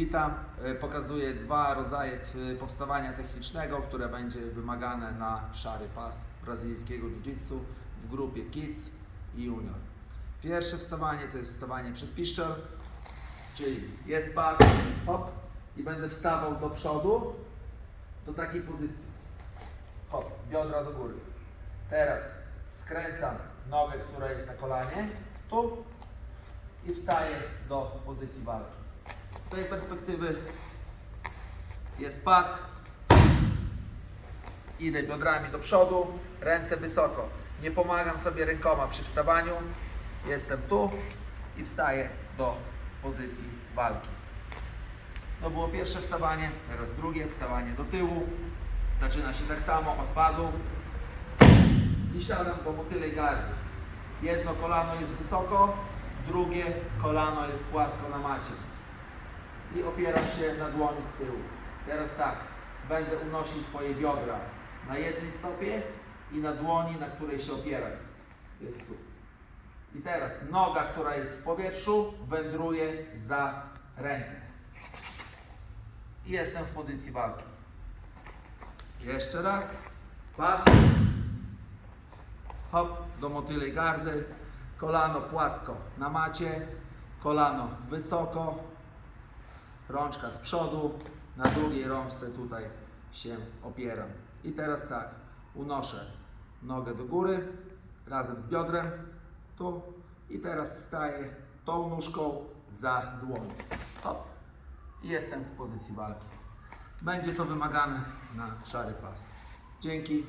Witam. E, Pokazuję dwa rodzaje e, powstawania technicznego, które będzie wymagane na szary pas brazylijskiego jiu-jitsu w grupie Kids i Junior. Pierwsze wstawanie to jest wstawanie przez piszczel, czyli jest pad, hop i będę wstawał do przodu do takiej pozycji. Hop, biodra do góry. Teraz skręcam nogę, która jest na kolanie, tu i wstaję do pozycji walki. Z tej perspektywy jest pad. Idę biodrami do przodu, ręce wysoko. Nie pomagam sobie rękoma przy wstawaniu. Jestem tu i wstaję do pozycji walki. To było pierwsze wstawanie, teraz drugie, wstawanie do tyłu. Zaczyna się tak samo od padu i siadam do motylej gardy. Jedno kolano jest wysoko, drugie kolano jest płasko na macie. I opieram się na dłoni z tyłu. Teraz tak, będę unosił swoje biodra na jednej stopie i na dłoni, na której się opieram. Jest tu. I teraz noga, która jest w powietrzu, wędruje za rękę. I jestem w pozycji walki. Jeszcze raz. Pad. Hop, do motylej gardy. Kolano płasko na macie. Kolano wysoko. Rączka z przodu. Na drugiej rączce tutaj się opieram. I teraz tak. Unoszę nogę do góry. Razem z biodrem. Tu. I teraz staję tą nóżką za dłoń. Hop. I jestem w pozycji walki. Będzie to wymagane na szary pas. Dzięki.